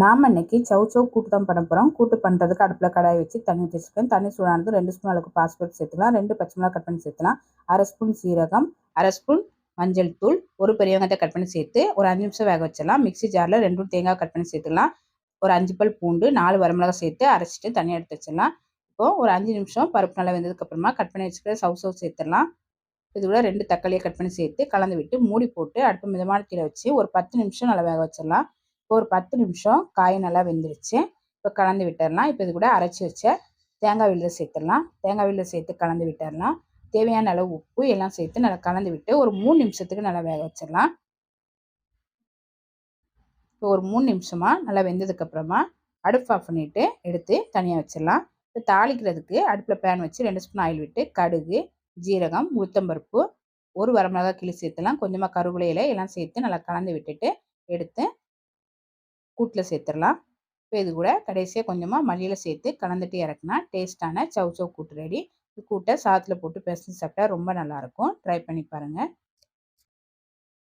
நாம் இன்னைக்கு சவு சவு கூட்டு தான் பண்ண போகிறோம் கூட்டு பண்ணுறதுக்கு அடுப்பில் கடாய் வச்சு தண்ணி வச்சுருக்கேன் தண்ணி சூடானது ரெண்டு ஸ்பூன் அளவுக்கு பாஸ்பருப்பு சேர்த்துக்கலாம். ரெண்டு பச்சை மிளகா கட் பண்ணி சேர்த்துலாம் அரை ஸ்பூன் சீரகம் அரை ஸ்பூன் மஞ்சள் தூள் ஒரு பெரிய வெங்காயத்தை கட் பண்ணி சேர்த்து ஒரு அஞ்சு நிமிஷம் வேக வச்சிடலாம். மிக்ஸி ஜாரில் ரெண்டும் தேங்காய் கட் பண்ணி சேர்த்துக்கலாம். ஒரு அஞ்சு பல் பூண்டு நாலு வரமிளகா சேர்த்து அரைச்சிட்டு தனியாக எடுத்து வச்சிடலாம். இப்போது ஒரு அஞ்சு நிமிஷம் பருப்பு நல்லா வெந்ததுக்கப்புறமா கட் பண்ணி வச்சுக்கிற சவு சவு சேர்த்துடலாம். இது கூட ரெண்டு தக்காளியை கட் பண்ணி சேர்த்து கலந்து விட்டு மூடி போட்டு அடுப்பு மிதமான கீழே வச்சு ஒரு பத்து நிமிஷம் நல்லா வேக வச்சிடலாம். ஒரு பத்து நிமிஷம் காய் நல்லா வெந்துருச்சு. இப்போ கலந்து விட்டுடலாம் இப்போ இது கூட அரைச்சி வச்ச தேங்காய் வில்லில் சேர்த்துடலாம். தேங்காய் வில்லில் சேர்த்து கலந்து விட்டுடலாம் தேவையான அளவு உப்பு எல்லாம் சேர்த்து நல்லா கலந்து விட்டு ஒரு மூணு நிமிஷத்துக்கு நல்லா வேக வச்சிடலாம். இப்போ ஒரு மூணு நிமிஷமாக நல்லா வெந்ததுக்கப்புறமா அடுப்பு ஆஃப் பண்ணிவிட்டு எடுத்து தனியாக வச்சிடலாம். இப்போ தாளிக்கிறதுக்கு அடுப்பில் பேன் வச்சு ரெண்டு ஸ்பூன் ஆயில் விட்டு கடுகு ஜீரகம் உளுத்தம்பருப்பு ஒரு வரமிளகா கிளி சேர்த்துலாம் கொஞ்சமாக கருவேலையில எல்லாம் சேர்த்து நல்லா கலந்து விட்டுட்டு எடுத்து கூட்டில் சேர்த்துடலாம் இப்போ இது கூட கடைசியாக கொஞ்சமாக மல்லியில் சேர்த்து கலந்துட்டு இறக்குனா டேஸ்ட்டான சவ் சவ் கூட்டு ரெடி இது கூட்டை சாத்தில் போட்டு பிசைஞ்சு சாப்பிட்டா ரொம்ப நல்லாயிருக்கும் ட்ரை பண்ணி பாருங்கள்